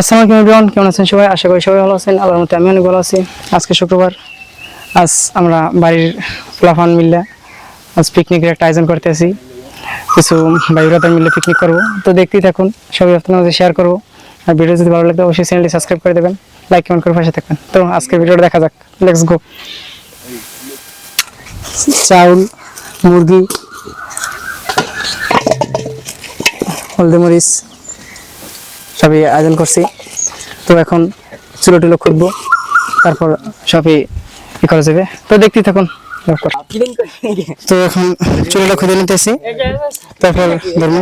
আসসালামু আলাইকুম কেমন আছেন সবাই? আশা করি সবাই ভালো আছেন। আল্লাহর মতে আমি অনেক ভালো আছি। আজকে শুক্রবার। আজ আমরা বাড়ির প্লাফান মিললে আজ পিকনিকের একটা আয়োজন করতেছি কিছু ভাই ব্রাদার মিলে পিকনিক করব। তো দেখতেই থাকুন, সবাই আপনার মাঝে শেয়ার করব। আর ভিডিও যদি ভালো লাগে, অবশ্যই চ্যানেলটি সাবস্ক্রাইব করে দেবেন। লাইক কমেন্ট করে পাশে থাকবেন। তো আজকে ভিডিওটা দেখা যাক। লেটস গো চাউল, মুরগি, হলদি মরিচ সবই আয়োজন করছি। তো এখন চুলো টুলো খুঁজবো তারপর সবই ই করা যাবে। তো দেখতেই থাকুন তো এখন চুলোটা খুঁজে নিতেছি, তারপর ধরবো।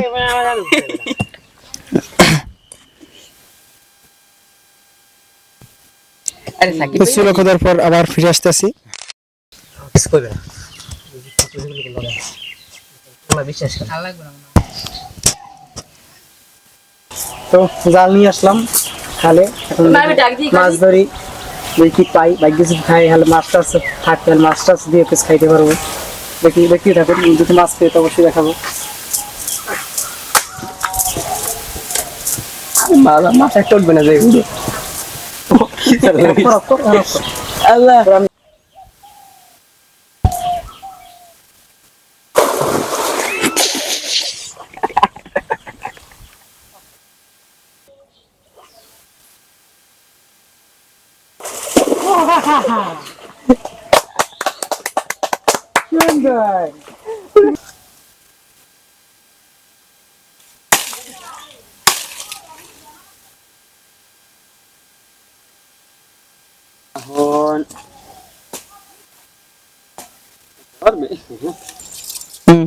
চুলো খোঁজার পর আবার ফিরে আসতেছি। বিশ্বাস তো জাল নিয়ে আসলাম খালে। মাছ ধরি দেখি পাই বাইক কিছু খাই হলে মাছ টাছ থাকতে হলে মাছ টাছ দিয়ে কিছু খাইতে পারব। দেখি দেখি থাকুন যদি মাছ পেয়ে তো অবশ্যই দেখাবো। মাছ একটা উঠবে না যাই উঠো আল্লাহ এখন হুম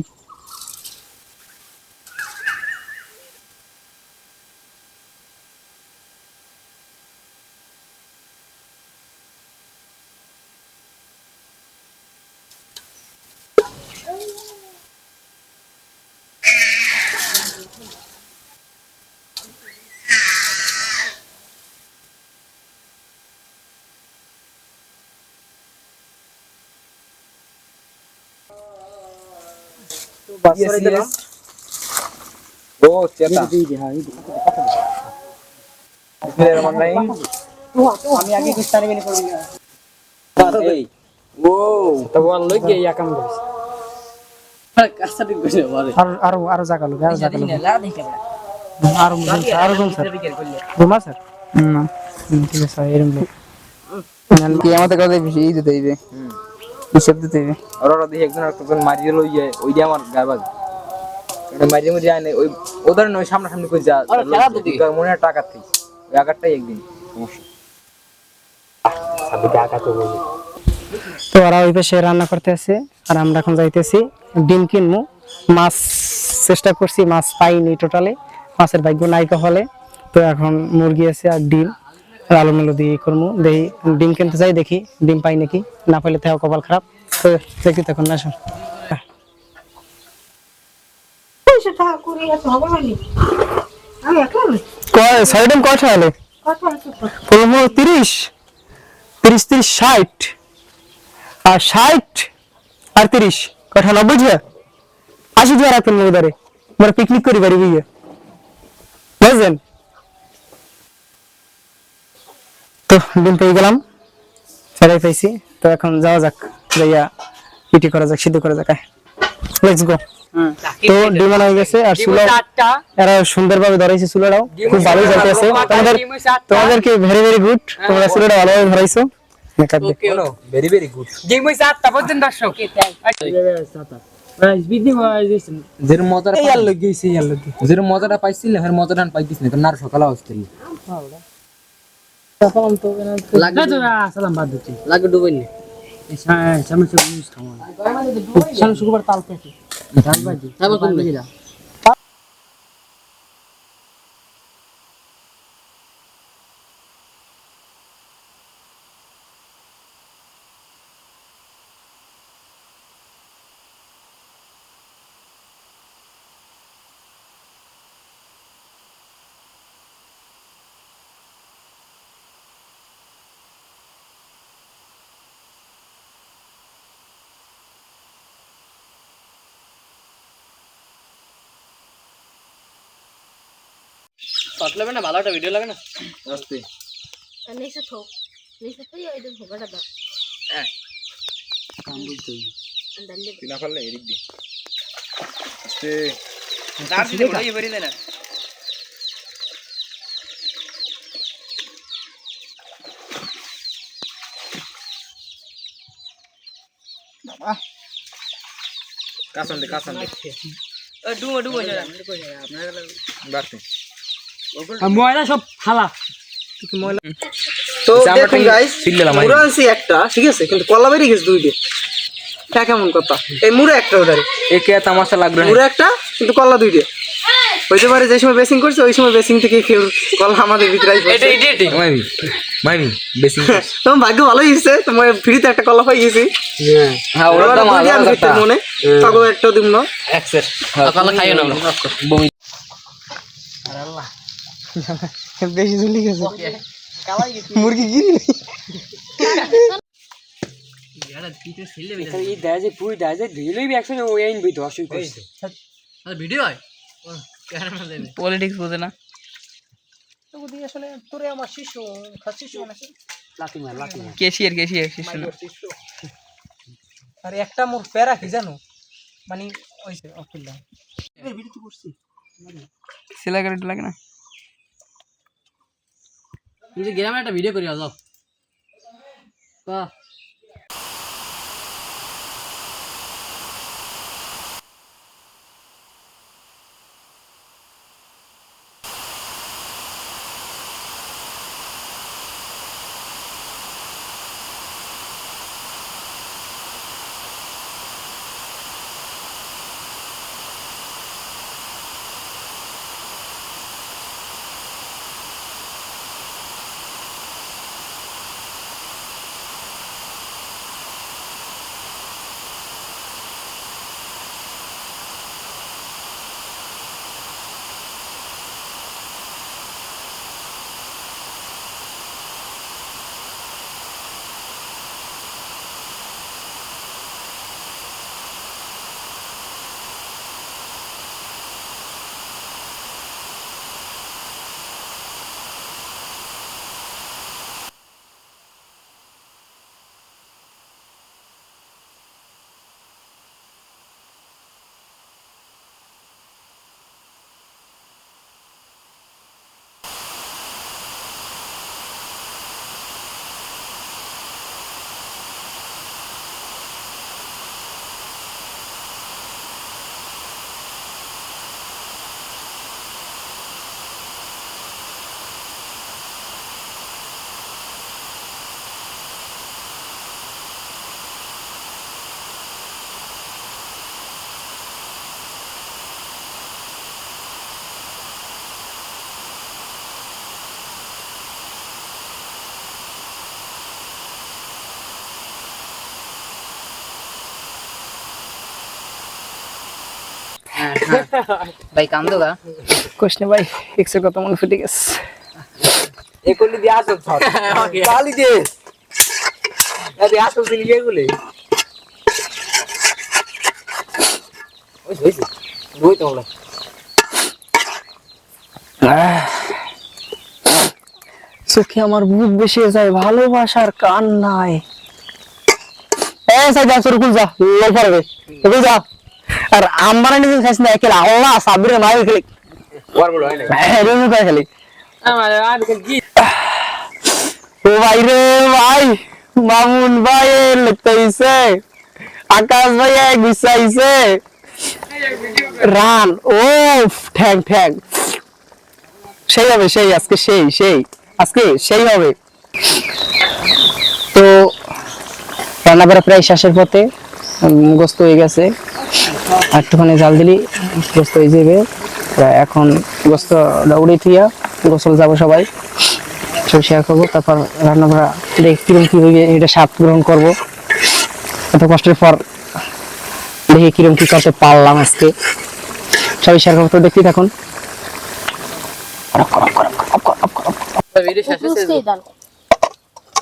ও চেতা। আমি আগে কিস্তানি বেনি করবি না। ও। তো বল লই গে ইয়া কাম করিস। কাছটা ঠিক করে বলে আর আর আর জাগালো আর জাগালো আর মুজন আর গোল স্যার। ঘুমা স্যার? না। ঠিক আছে এরকম লোক আমাদের কথা বেশি দিতে হইবে হিসাব দিতে হইবে ওরা দেখি একজন একজন মারি দিল ওই দিয়ে আমার গায়ে বাজ। ওটা মারি মুজি আনে ওই ওদের নয় সামনাসামনি করে যা মনে হয় টাকা থেকে। ওই আঘাতটাই একদিন। তো ওরা ওই পাশে রান্না করতে আছে আর আমরা এখন যাইতেছি ডিম কিনবো মাছ চেষ্টা করছি মাছ পাইনি টোটালে মাছের ভাগ্য নায়িকা হলে তো এখন মুরগি আছে আর ডিম। আলু মেলু দিয়ে করব দেখি ডিম কিনতে যাই দেখি ডিম পাই নাকি? না পাইলে তাও কপাল খারাপ। তো দেখি তখন না আসুন হলে তিরিশ। তিরিশ তিরিশ ষাট। আর ষাট আর তিরিশ কটা নব্বই আশি মনে আমরা পিকনিক করি বাড়ি বুঝলেন? তো ডিম পেয়ে গেলাম ফেরাই পাইছি। তো এখন যাওয়া যাক যাইয়া পিটি করা যাক সিদ্ধ করা যাক লেটস গো তো ডিম আনা হয়ে গেছে আর চুলা এরা সুন্দরভাবে ধরাইছে চুলাটাও খুব ভালো যাইতেছে তোমাদের তোমাদেরকে ভেরি ভেরি গুড তোমরা চুলাটা ভালোভাবে ধরাইছো। ভেরি ভেরি গুড যে মজাটা যে মজাটা পাইছিল না মজাটা পাইতিস না তোর নার সকালে আসছিল লাগবে তো সালাম বাদ দিচ্ছি লাগে জিনিস খাওয়া সামনে শুক্রবার তাল পেটে। তাল বাজি তারপর কোন বাজি দা শর্ট লাগবে না ভালো একটা ভিডিও লাগে না? আস্তে নিচে থোক নিচে থই ওই দিন ভোগাটা দাও ডালে তুই না পারলে এদিক দি আস্তে। তার দিকে বড় ইয়ে না। কাঁচান দে কাঁচান দে ডুবো ডুবো যারা। বাড়তে ময়লা সব ফালা তো দেখুন একটা গাইস ফিল মুড়ো আনছি একটা ঠিক আছে? কিন্তু কলা বেরিয়ে গেছে দুইটে এটা কেমন কথা? এই মুড়ো একটা ওটারে একে তামাশা লাগবে মুড়ো একটা কিন্তু কলা দুইটে হইতে পারে যে সময় বেসিং করছে ওই সময় বেসিং থেকে কেউ কলা আমাদের ভিতরে এটা এটা মাইবি মাইবি বেশি তোমার ভাগ্য ভালোই হয়েছে তোমার ফ্রিতে একটা কলা পাই গেছি। হ্যাঁ। ওরা তো আমি দেখতে মনে। তখন একটা দিব না। এক্সেস তাহলে খাইও না বমি। বেশি ঝুলি গেছে। মুরগি গিরি এই দেয় যে পুই দেয় যে দিলেই একসঙ্গে ওই আইন বই দশ ভিডিও হয়? পলিটিক্স বোঝে না। আসলে তোরে আমার শিশু শিশু কেশিয়ার কেশিয়ার শিশু না। আর একটা মোর প্যারা কি জানো? মানে ওইছে অফিল্লা। সেলাই করে লাগে না? তুমি গ্রামে একটা ভিডিও করি যাও কা ভাই কান্দো গা। কোশনে ভাই মনে ফুটে গেছে। এ করলি দিয়ে আসো পালি দে। আরে আসো দিলি এগুলি। ওই তো হলো চোখে আমার বুক বেশি যায় ভালোবাসার কান নাই এ সাই যা সরকুল যা লোক পারবে। সরকুল যা আর আমার নিজে খাইছ না একেলা। আল্লাহ সাবিরে মাই খেলি। ওর হয় না হ্যাঁ খেলি। আমার আর কি ও ভাই রে ভাই মামুন ভাই আকাশ ভাই গুছাইছে। রান। ও ঠ্যাং ঠ্যাং। সেই হবে সেই আজকে সেই সেই। আজকে সেই হবে। তো রান্না করা প্রায় শেষের পথে গোস্ত হয়ে গেছে। একটুখানি জাল দিলি, গোস্ত হয়ে যাবে। এখন গোস্তটা উড়ে থিয়া গোসল যাব সবাই। সব শেয়ার করব, তারপর রান্না করা দেখি কিরম কি হইবে, এটা স্বাদ গ্রহণ করব। এত কষ্টের পর দেখি কিরম কি করতে পারলাম আজকে। সবাই শেয়ার করব তো বুঝতেই দাও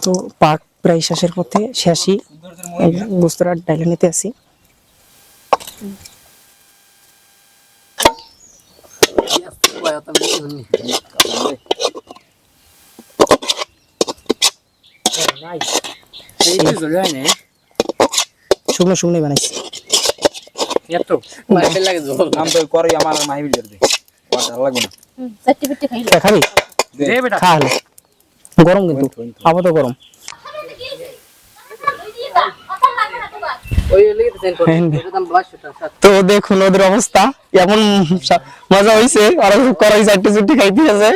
তো পার্ক প্রায় শেষের পথে শেষই। বুস্তরা ডাইলে নিতে আসি। হয় শুকনো শুকনো বানাইছি। এত? মাইতে লাগে জল। নাম তো করে আমার আর দে ওটা লাগবে না। চারটে পেটে খাইল খাবি? দে। বেটা খা গরম কিন্তু। আপাতত গরম ওই লেগে সেন্ড করে হ্যাঁ। এটা দাম ব্লাশ এটা তো দেখুন ওদের অবস্থা এমন মজা ওরা করাই চারটে চুটি খাইতে আছে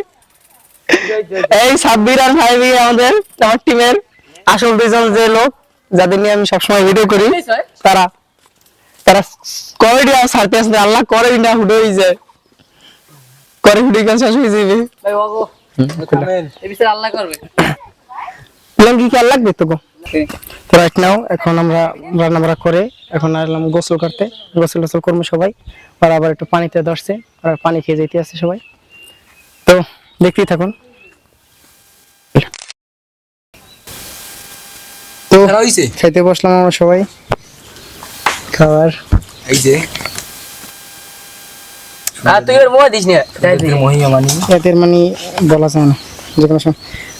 এই সাব্বির আর ভাইবি আমাদের আমার টিমের আসল দুইজন যে লোক যাদের নিয়ে আমি সবসময় ভিডিও করি তারা তারা কমেডি আর ছাড়তে আসবে আল্লাহ করে না হুডো হয়ে যায় করে হুডি গান শেষ হয়ে যাবে ভাই এই আল্লাহ করবে। কি খেয়াল লাগবে তো তো রাইট নাও এখন আমরা রান্না বান্না করে এখন আসলাম গোসল করতে। গোসল গোসল করব সবাই। আর আবার একটু পানিতে ধরছে। আর পানি খেয়ে যেতে আছে সবাই। তো দেখতেই থাকুন। তো খাইতে বসলাম আমরা সবাই। খাবার। এই যে। মানি। মানে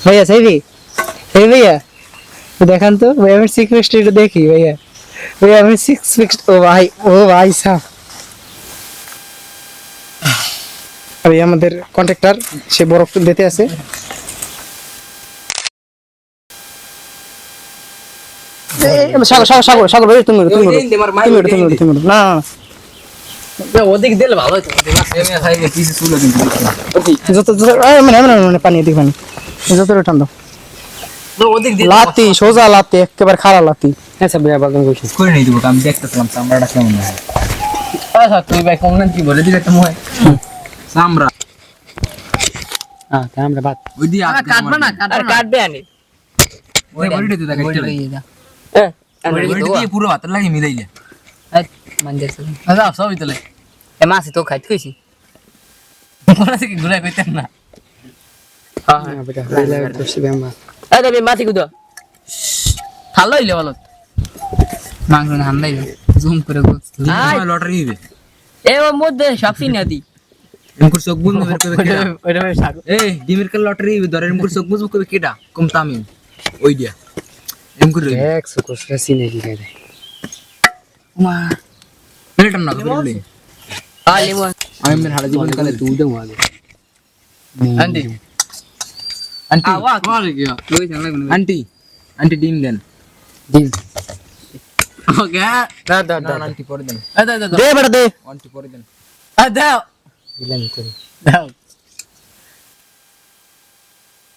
ভাইয়া এই ভাইয়া? দেখান তো ভাই আমি সিক্স ফিক্সড একটু দেখি ভাইয়া। ভাইয়া আমি সিক্স ফিক্সড ও ভাই ও ভাই সাহ। আর আমাদের কন্ট্রাক্টর সে বরফ দিতে আছে। সাগর সাগর সাগর সাগর ভাই তুমি তুমি এই দে, আমার মাই তুমি তুমি তুমি না না, না। ওদিক দিলে ভালো হতো আমি খাইবে কিছু সুলো কিন্তু যত যত মানে মানে মানে পানি দিই পানি। যত ঠান্ডা লাতি সোজা লাতি একেবারে খারাপ লাতি। আচ্ছা ভাই বাগান কইছিস করে নেই দিব আমি দেখতেছিলাম চামড়াটা কেমন হয়। আচ্ছা তুই ভাই কোন কি বলে দিলে একটা মোয় চামড়া। হ্যাঁ আমরা বাদ। ওই কাটবে না আর কাটবে আনি। ওই বড়িটা তো দেখাইতে লাগে হ্যাঁ বড়িটা দিয়ে পুরো হাতের লাগে মিলাইলে। আচ্ছা সবই তোলে এ মাসি তো খাইতে কইছি। মনে থেকে ঘুরে কইতেন না? হ্যাঁ হ্যাঁ। তবে মাছি কুদো। ভালো হইলে ভালো। মাংস না হামলাই জুম করে লটারি দিবে। এ ওর মধ্যে সব সিনে দি এমকুর চোখ বুঝ বের করবে ওইটা ভাই এই ডিমের কাল লটারি দিবে ধরে এমকুর চোখ বুঝ করবে কেডা? কম তামিম ওই দিয়া। এমকুর একশো কোসরা সিনে কি খাই মা মিনিটাম না করে আ লেমন আমি মের হাড়া জীবন কালে তুই দে মাগে আন্টি আন্টি আওয়া কি লই চাংলা কোন আন্টি আন্টি ডিম দেন দিন ওকে দা দা না না, আন্টি পরে দেন দা দা দা দে বেটা দে আন্টি পরে দেন আ দাও করে দাও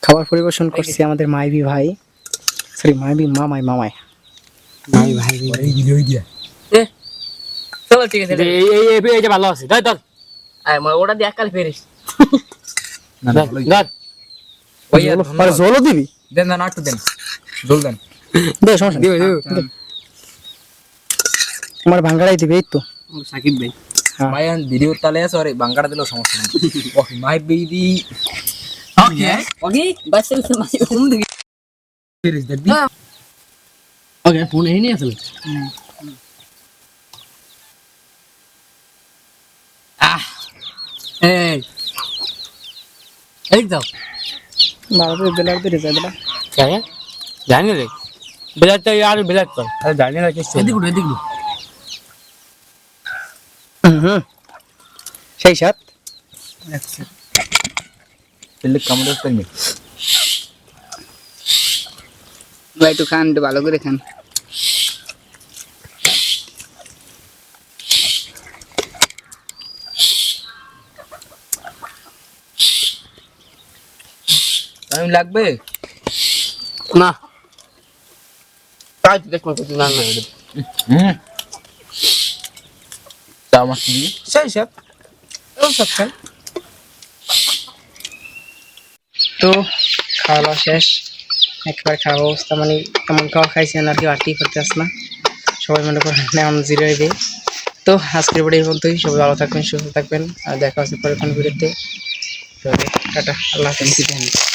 খাবার পরিবেশন করছি আমাদের মাইবি ভাই। সরি মাইবি মামাই। মামাই ভাই ভাই। এই ভিডিও দিয়া এ চলো ঠিক আছে এই এই এই এইটা ভালো আছে। দাও দাও আয় মই ওটা দিয়ে কাল ফেরিস। না দাও আর জলও দিবি দেন দেন আটটু দেন জল দেন দে সমস্যা নেই। দে। তোমার ভাঙ্গাড়াই দিবে এই তো। সাকিব ভাই। হ্যাঁ। ভাই আন ভিডিও তালে আছে আরে দিলেও সমস্যা নেই। ওকে মাই বেবি ওকে ওকে বাস চলছে ঘুম থেকে ওকে ফোন এই নিয়ে আসলে আহ। এই। এই দাও বাবা বেলার দিতে যায় বেলা क्या है जाने दे ब्लैक तो यार ब्लैक कर अरे जाने लगे एदिक उड़ एदिक उड़ হুম হুম সেই সাত পেলে কামড়ে ফেলবি ভাই একটু খান একটু ভালো করে খান টাইম লাগবে? না। কাজ দেখ মত না না হুম। মাছ সেই সাত ও সব খাই। তো খাওয়া দাওয়া শেষ। একবার খাওয়া অবস্থা মানে এমন খাওয়া খাইছি আর কি আটটি করতে আস না। সবাই মনে করেন এমন জিরো হইবে তো আজকের ভিডিও এই পর্যন্তই। সবাই ভালো থাকবেন সুস্থ থাকবেন। আর দেখা হচ্ছে পরে কোন ভিডিওতে। তো টাটা আল্লাহ হাফেজ।